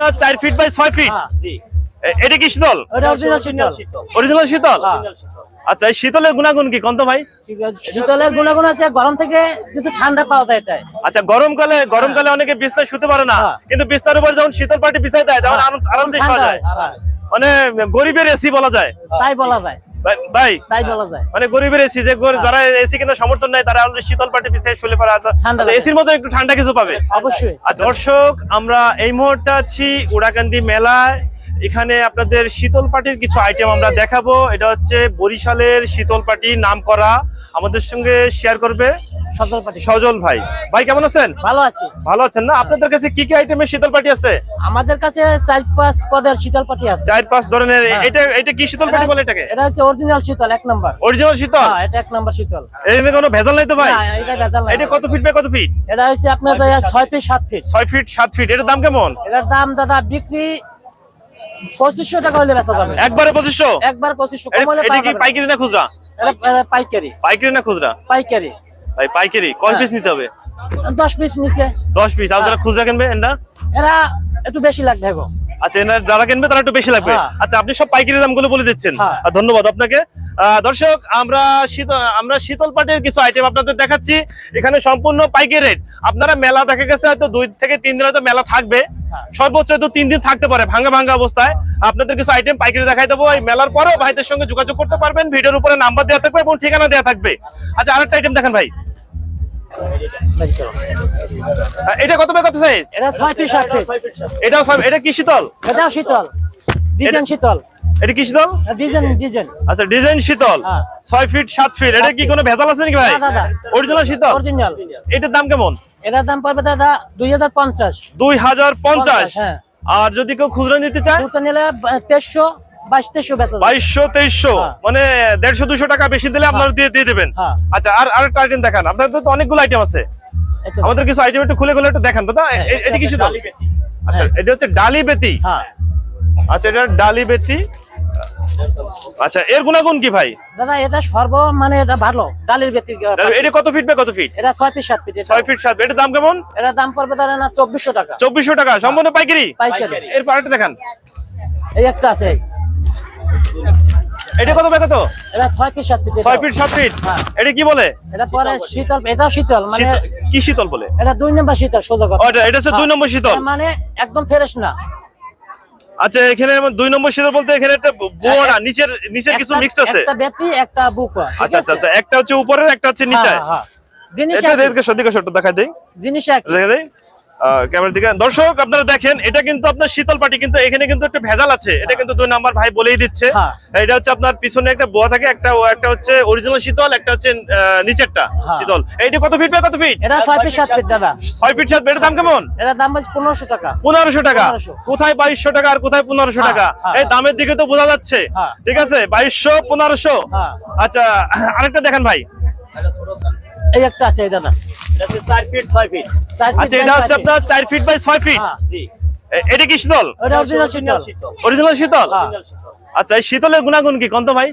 আপনার চার feet by ছয় ফিট হ্যাঁ। এটা কি শীতল? অরিজিনাল শীতল। অরিজিনাল শীতল? হ্যাঁ। আচ্ছা এই শীতলের গুণাগুণ কি? কন্ত ভাই? শীতলের গুণাগুণ আছে গরম থেকে কিন্তু ঠান্ডা পাওয়া যায় এটাই। আচ্ছা গরমকালে গরমকালে অনেকে বিস্তার শুতে পারে না হ্যাঁ। কিন্তু বিস্তার উপর যখন শীতল পাটি বিছাই দেয় তখন আরাম- আরামসে শোয়া যায়। হ্যাঁ। মানে গরিবের এসি বলা যায়। তাই বলা যায়। ভাই- ভাই তাই বলা যায়। মানে গরিবের এসি যে যারা এসি কিনা সমর্থন নাই তারা অলরেডি শীতল পাটি বিছাই শুলে পারে এসির মধ্যে একটু ঠান্ডা কিছু পাবে। অবশ্যই। আর দর্শক আমরা এই মুহূর্তে আছি উড়াকান্দি মেলায়। এখানে আপনাদের শীতল পাটির কিছু আইটেম আমরা দেখাবো। এটা হচ্ছে বরিশালের শীতল পাটি নাম করা আমাদের সঙ্গে শেয়ার করবে। সজল পাটি। সজল ভাই। ভাই কেমন আছেন? ভালো আছে। ভালো আছেন না? আপনাদের কাছে কি কি আইটেমের শীতল পাটি আছে? আমাদের কাছে চার পাঁচ পদের শীতল পাটি আছে। চার পাঁচ ধরনের। হ্যাঁ। এটা এটা কি শীতল পাটি বলে এটাকে? এটা হচ্ছে অরিজিনাল শীতল এক নম্বর। অরিজিনাল শীতল? হ্যাঁ এটা এক নম্বর শীতল। এখানে কোনো ভেজাল নাই তো ভাই? না, এটা ভেজাল নাই। এটা কত ফিট বাই কত ফিট এটা হচ্ছে আপনার দাদা ছয় ফিট সাত ফিট ছয় ফিট সাত ফিট এটার দাম কেমন? এটার দাম দাদা বিক্রি পঁচিশশো টাকা হলে বেচা যাবে। একবারে পঁচিশশো? একবার পঁচিশশো এটা কি না। পাইকারি না খুচরা? পাইকারি। পাইকারি না খুচরা? পাইকারি। ভাই পাইকারি কয় হ্যাঁ। পিস নিতে হবে? দশ পিস নিচে দশ পিস আর যারা খুচরা কিনবে এটা এরা একটু বেশি লাগবে আচ্ছা এনার যারা কিনবে তারা একটু বেশি লাগবে। হ্যাঁ। আচ্ছা আপনি সব পাইকারি দামগুলো বলে দিচ্ছেন। হ্যাঁ। ধন্যবাদ আপনাকে। দর্শক আমরা আমরা শীতল পাটের কিছু আইটেম আপনাদের দেখাচ্ছি। এখানে সম্পূর্ণ পাইকারি রেট আপনারা মেলা দেখা গেছে হয়তো দুই থেকে তিন দিন হয়তো মেলা থাকবে। হ্যাঁ। সর্বোচ্চ হয়তো তিন দিন থাকতে পারে ভাঙ্গা ভাঙ্গা অবস্থায়। আপনাদের কিছু আইটেম পাইকারি দেখাই দেবো। এই মেলার পরেও ভাইদের সঙ্গে যোগাযোগ করতে পারবেন। ভিডিওর উপরে নাম্বার দেওয়া থাকবে এবং ঠিকানা দেওয়া থাকবে। আচ্ছা আরেকটা আইটেম দেখেন ভাই। এটা কত বাই কত সাইজ এটা 6 ফিট 7 ফিট এটাও এটা কি শীতল? এটা শীতল। ডিজাইন শীতল। এটা কি শীতল? Design design. আচ্ছা ডিজাইন শীতল। 6 ফিট 7 ফিট এটা কি কোনো ভেজাল আছে নাকি ভাই? অরিজিনাল শীতল? অরিজিনাল এটার দাম কেমন? এটার দাম পড়বে দাদা 2050 2050 হ্যাঁ। আর যদি কেউ খুচরা নিতে চায়? খুচরা নিলে 2300 বাইশশো তেইশশো হ্যাঁ। মানে দেড়শো দুশো টাকা বেশি দিলে আপনারা দিয়ে দিয়ে দেবেন। হ্যাঁ। আচ্ছা আর আরেকটা আইটেম দেখান। আপনাদের তো অনেকগুলো আইটেম আছে। আমাদের কিছু আইটেম একটু খুলে খুলে একটু দেখান দাদা। এটা কি শীতল আচ্ছা হ্যাঁ। এটা হচ্ছে ডালি বেতি। হ্যাঁ। আচ্ছা এটা ডালি বেতি। আচ্ছা এর গুণাগুণ কি ভাই? দাদা এটা সর্ব মানে এটা ভালো ডালির ব্যক্তি এটা কত ফিট বাই কত ফিট এটা ছয় ফিট সাত ফিট এটা। ছয় ফিট সাত এটার দাম কেমন? এটার দাম পড়বে দাদা না চব্বিশশো টাকা। চব্বিশশো টাকা সম্পূর্ণ পাইকারি? পাইকারি। এর পার্টটা দেখান। এই একটা আছে। এটা কত এটা ছয় ফিট সাত ফিট ছয় ফিট সাত ফিট হ্যাঁ। এটা কি বলে? এটা পরে শীতল এটাও শীতল মানে কি শীতল বলে? এটা দুই নম্বর শীতল সোজা কথা। এটা এটা হচ্ছে দুই নম্বর শীতল। মানে একদম ফ্রেশ না। আচ্ছা এখানে দুই নম্বর শীতল বলতে এখানে একটা বোয়া নিচের নিচের কিছু মিক্সড আছে। একটা ব্যক্তি একটা বুক আচ্ছা আচ্ছা আচ্ছা একটা হচ্ছে উপরের একটা হচ্ছে নিচে জিনিস এটা দেখে সত্যি সত্য দেখাই দেই। জিনিস। দেখা দেই। ক্যামেরার দিকে। দর্শক আপনারা দেখেন এটা কিন্তু আপনার শীতল পাটি কিন্তু এখানে কিন্তু একটা ভেজাল আছে। এটা কিন্তু দুই নাম্বার ভাই বলেই দিচ্ছে। হ্যাঁ। এটা হচ্ছে আপনার পিছনে একটা বোয়া থাকে একটা একটা হচ্ছে অরিজিনাল শীতল একটা হচ্ছে নিচেরটা হ্যাঁ। শীতল। এইটা কত ফিট কত ফিট এটা ছয় ফিট সাত ফিট দাদা। ছয় ফিট সাত এটার দাম কেমন? এটার দাম বলছে পনেরোশো টাকা। পনেরোশো টাকা। কোথায় বাইশশো টাকা আর কোথায় পনেরোশো হ্যাঁ, টাকা? হ্যাঁ, এই দামের দিকে তো বোঝা যাচ্ছে। ঠিক আছে? বাইশশো পনেরোশো। হ্যাঁ। আচ্ছা আরেকটা দেখেন ভাই। এই একটা আছে দাদা। চার ফিট ছয় ফিট আচ্ছা এটা হচ্ছে আপনার চার ফিট বাই ছয় ফিট হ্যাঁ। জি। এ- এটা কি শীতল? অরিজিনাল শীতল। অরিজিনাল শীতল। হ্যাঁ। আচ্ছা এই শীতলের গুণাগুণ কি? কন্ত ভাই?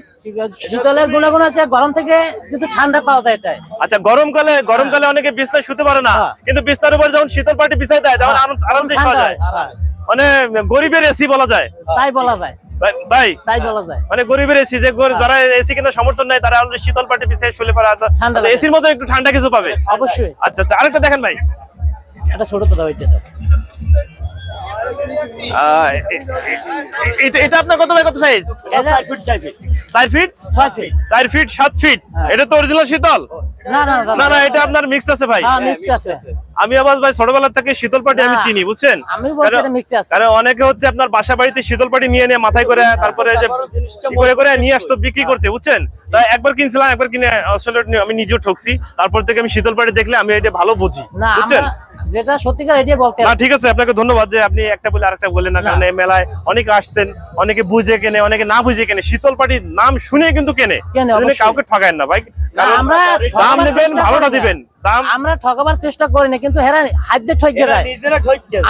শীতলের গুণাগুণ আছে গরম থেকে কিন্তু ঠান্ডা পাওয়া যায় এটাই আচ্ছা গরমকালে গরমকালে অনেকে বিছনায় শুতে পারে না হ্যাঁ। কিন্তু বিছনার উপর যখন শীতল পাটি বিছাই দেয় তখন হ্যাঁ, আরামসে শোয়া যায়। হয়, হ্যাঁ। মানে গরিবের এসি বলা যায়। তাই বলা যায়। ভাই- ভাই। তাই বলা যায়। মানে গরিবের এসি যে যারা এসি কিনা সমর্থন নাই তারা অলরেডি শীতল পাটি বিছাই শুলে পারে এসির মধ্যে একটু ঠান্ডা কিছু পাবে? অবশ্যই। আচ্ছা আচ্ছা আরেকটা দেখেন ভাই। এটা ছোট তো দাও আপনার কত বাই কত সাইজ চার ফিট চার ফিট সাত ফিট হ্যাঁ। এটা তো অরিজিনাল শীতল? না না না এটা আপনার মিক্সড আছে ভাই। হ্যাঁ মিক্স আছে। আমি আবার ভাই ছোটবেলা থেকে শীতল পাটি আমি চিনি বুঝছেন? কারণ- অনেকে হচ্ছে আপনার বাসা বাড়িতে শীতল পাটি নিয়ে নিয়ে মাথায় করে তারপরে যে করে করে নিয়ে আসতো বিক্রি করতে বুঝছেন? তাই একবার কিনছিলাম একবার কিনে আসলে আমি নিজেও ঠকছি তারপর থেকে আমি শীতল পাটি দেখলে আমি এটা ভালো বুঝি বুঝছেন? যেটা সত্যিকার এটাই বলতে না ঠিক আছে আপনাকে ধন্যবাদ যে আপনি একটা বলে আরেকটা বললেন না কারণ এই মেলায় অনেকে আসছেন অনেকে বুঝে কেনে অনেকে না বুঝে কেনে শীতল পাটির নাম শুনে কিন্তু কেনে। কাউকে ঠকায় না ভাই। আমরা দাম নেবেন ভালোটা দিবেন। দাম আমরা ঠকাবার চেষ্টা করি না কিন্তু হেরা হাত দিয়ে ঠকে দেয়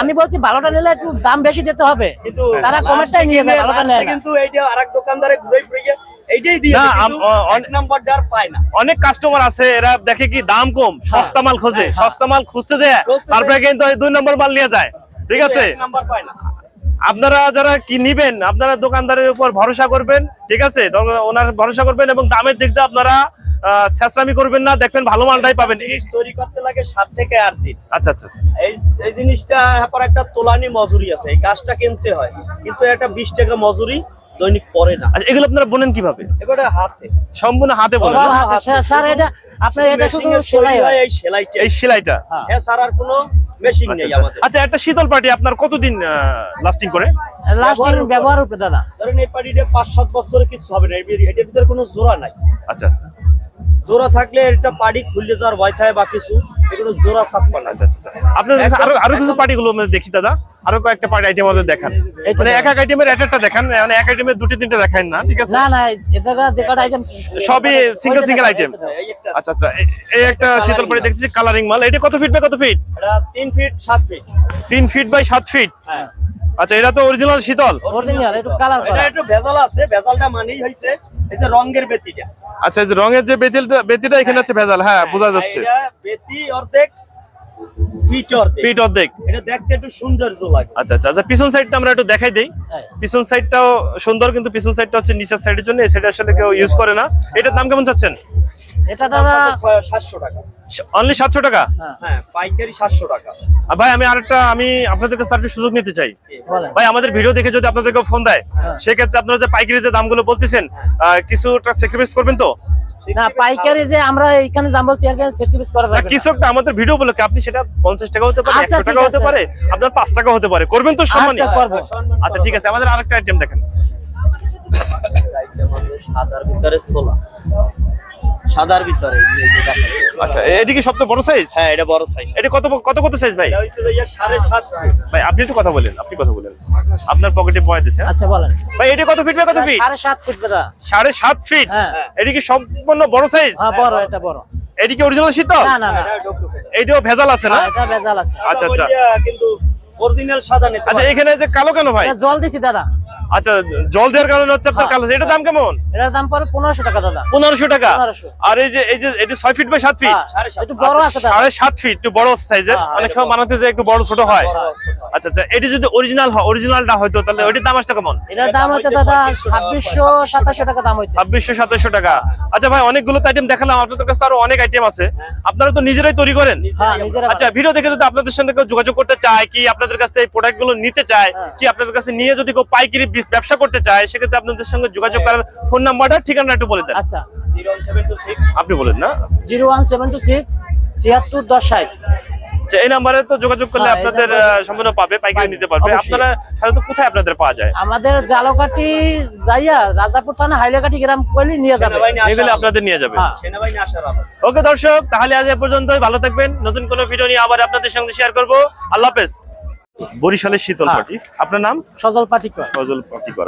আমি বলছি ভালোটা নিলে একটু দাম বেশি দিতে হবে। কিন্তু তারা কমেরটাই নিয়ে যায় ভালোটা নেয় কিন্তু এইটা আরেক দোকানদারে ঘুরে ঘুরে এইটাই দিয়ে না, দেয়, আম- কিন্তু অ- এক নাম্বারটা আর পায় না। অনেক কাস্টমার আছে এরা দেখে কি দাম কম সস্তা মাল খোঁজে হ্যাঁ। সস্তা মাল খুঁজতে যায় তারপরে কিন্তু দুই নম্বর মাল নিয়ে যায়। ঠিক আছে? নাম্বার পায় না। আপনারা যারা কি নিবেন আপনারা দোকানদারের উপর ভরসা করবেন ঠিক আছে? ওনার ভরসা করবেন এবং দামের দিক দিয়ে আপনারা আহ, ছেঁচড়ামি করবেন না দেখবেন ভালো মালটাই পাবেন। জিনিস তৈরি করতে লাগে সাত থেকে আট দিন। আচ্ছা আচ্ছা আচ্ছা। এই এই জিনিসটা একটা তোলানি মজুরি আছে এই গাছটা কিনতে হয়। কিন্তু একটা বিশ টাকা মজুরি দৈনিক পড়ে না। আচ্ছা এগুলো আপনারা বোনেন কীভাবে? এবারে হাতে। সম্পূর্ণ হাতে বলেন সব না? হাতে। স্যার- স্যার এটা আপনার এটা শুধু সেলাই হয় হয়। এই সেলাইটা। এই সেলাইটা? হ্যাঁ। হ্যাঁ স্যার আর কোনো মেশিন আচ্ছা, নেই আচ্ছা। আমাদের। আচ্ছা একটা শীতল পাটি আপনার কতদিন লাস্টিং করে? লাস্টিং ব্যবহার উপরে। দাদা। ধরেন এই পাটিটা পাঁচ সাত বছরে কিছু হবে না। এর- এটার ভিতরে কোনো জোড়া নাই। আচ্ছা আচ্ছা। জোড়া থাকলে এটা পাড়ি খুললে যাওয়ার ভয় থাকে বা কিছু এগুলো জোড়া ছাপ্পা না আচ্ছা আচ্ছা আচ্ছা। আপনাদের আরও আরও কিছু পার্টিগুলো আমাদের দেখি দাদা? আরও কয়েকটা পার্টি আইটেম আমাদের দেখান। মানে এক এক আইটেমের এক একটা দেখান মানে এক আইটেমের দুটি তিনটে দেখান না ঠিক আছে? না না এটা যে কটা আইটেম সবই item। এই একটা আচ্ছা আচ্ছা এই একটা শীতল পাটি দেখতেছি কালারিং মাল। এটা কত ফিট বাই কত ফিট এটা তিন ফিট সাত ফিট তিন ফিট বাই সাত ফিট হ্যাঁ। আচ্ছা এটা তো অরিজিনাল শীতল। অরিজিনাল একটু কালার এটা একটু ভেজাল আছে ভেজালটা মানেই হয়েছে এই যে রঙের বেতিটা। আচ্ছা এই যে রঙের যে বেতিলটা বেতিটা এখানে আছে ভেজাল। হ্যাঁ বোঝা যাচ্ছে। এটা বেতি অর্ধেক পিঠ অর্ধেক। এটা দেখতে একটু সৌন্দর্য লাগে। আচ্ছা আচ্ছা আচ্ছা পিছন সাইডটা আমরা একটু দেখাই দেই। হ্যাঁ। পিছন সাইডটাও সুন্দর কিন্তু পিছন সাইডটা হচ্ছে নিচের সাইডের জন্য এই সাইডে আসলে কেউ ইউজ করে না। এটার দাম কেমন চাচ্ছেন? এটা দাদা ছয়- সাতশো টাকা। অনলি সাতশো টাকা? হ্যাঁ, হ্যাঁ পাইকারি টাকা। ভাই আমি আরেকটা আমি আপনাদের কাছে আরেকটু সুযোগ নিতে চাই। ভাই আমাদের ভিডিও দেখে যদি আপনাদেরকে ফোন দেয় সেক্ষেত্রে আপনারা যে পাইকারি যে দামগুলো বলতেছেন আহ, কিছুটা স্যাক্রিফাইস করবেন তো? না পাইকারি যে আমরা এখানে দাম বলছি আর সেটিভিস করা না যাবে না। আমাদের ভিডিও বলে কি আপনি সেটা পঞ্চাশ টাকা হতে পারে আচ্ছা, একশো ঠিক টাকা হতে পারে আপনার পাঁচ টাকা হতে পারে। করবেন তো সম্মানী? আচ্ছা, আচ্ছা ঠিক আছে আমাদের আরেকটা আইটেম দেখেন। আইটেম আছে সাদার ভিতরে ছোলা। সাদার ভিতরে। আচ্ছা এটি কি সবচেয়ে বড় সাইজ হ্যাঁ এটা বড় সাইজ এটা কত কত কত সাইজ ভাই। ভাই আপনি একটু কথা বলেন আপনি কথা বলেন। আপনার পকেটে পয় দিছে হ্যাঁ? আচ্ছা বলেন। ভাই এটা কত ফিট বাই কত ফিট সাড়ে সাত ফুট দাদা সাড়ে সাত ফিট হ্যাঁ। এটি কি সম্পূর্ণ বড় সাইজ হ্যাঁ বড় এটা বড়। এটি কি অরিজিনাল শীতল না না না। এটা এইটাও ভেজাল আছে না? হ্যাঁ, এটা ভেজাল আছে। আচ্ছা, আচ্ছা। কিন্তু অরিজিনাল সাদা নিতে আচ্ছা এখানে যে কালো কেন ভাই? জল দিছি দাদা। আচ্ছা জল দেওয়ার কারণে হচ্ছে আপনার হ্যাঁ। কালো এটার দাম কেমন? এটার দাম পড়ে পনেরোশো টাকা দাদা। পনেরোশো টাকা? আর এই যে এই যে এটি ছয় ফিট বাই সাত ফিট হ্যাঁ। একটু বড় আচ্ছা, আছে সাড়ে সাত ফিট একটু বড় সাইজের হ্যাঁ, অনেক সময় বানাতে যে একটু বড় ছোট হয়। আচ্ছা আচ্ছা এটি যদি অরিজিনাল হয় অরিজিনালটা হয়তো তাহলে ওইটির দাম আসতো কেমন? এটার দাম হচ্ছে দাদা ছাব্বিশশো সাতাশশো টাকা দাম হয়েছে ছাব্বিশশো সাতাশশো টাকা। আচ্ছা ভাই অনেকগুলো আইটেম দেখালাম। আপনাদের কাছে আরও অনেক আইটেম আছে। আপনারা তো নিজেরাই তৈরি করেন? আচ্ছা ভিডিও দেখে যদি আপনাদের সঙ্গে যোগাযোগ করতে চায় কি আপনাদের কাছ থেকে এই প্রোডাক্টগুলো নিতে চায়। কি আপনাদের কাছে নিয়ে যদি কেউ পাইকারি বি- ব্যবসা করতে চায় সেক্ষেত্রে আপনাদের সঙ্গে যোগাযোগ করার ফোন নাম্বারটা ঠিকানা একটু বলে দেন। আচ্ছা। আপনি বলেন না। Zero one seven two six ছিয়াত্তর দশ ষাট। আচ্ছা এই নাম্বারে তো যোগাযোগ করলে হ্যাঁ, আপনাদের সম্পূর্ণ পাবে পাইকারি নিতে পারবে। আপনারা সাধারণত কোথায় আপনাদের পাওয়া যায়? আমাদের জালকাঠি যাইয়া রাজাপুর থানা হাইলাকাঠি গ্রাম করলে নিয়ে যাবে। এগুলো আপনাদের নিয়ে যাবে। হ্যাঁ। ওকে দর্শক তাহলে আজ এ পর্যন্তই। ভালো থাকবেন। নতুন কোনো ভিডিও নিয়ে আবার আপনাদের সঙ্গে শেয়ার করব। আল্লাহ হাফেজ। বরিশালের শীতল। পাটি আপনার নাম? সজল পাটিকর। সজল পাটি করা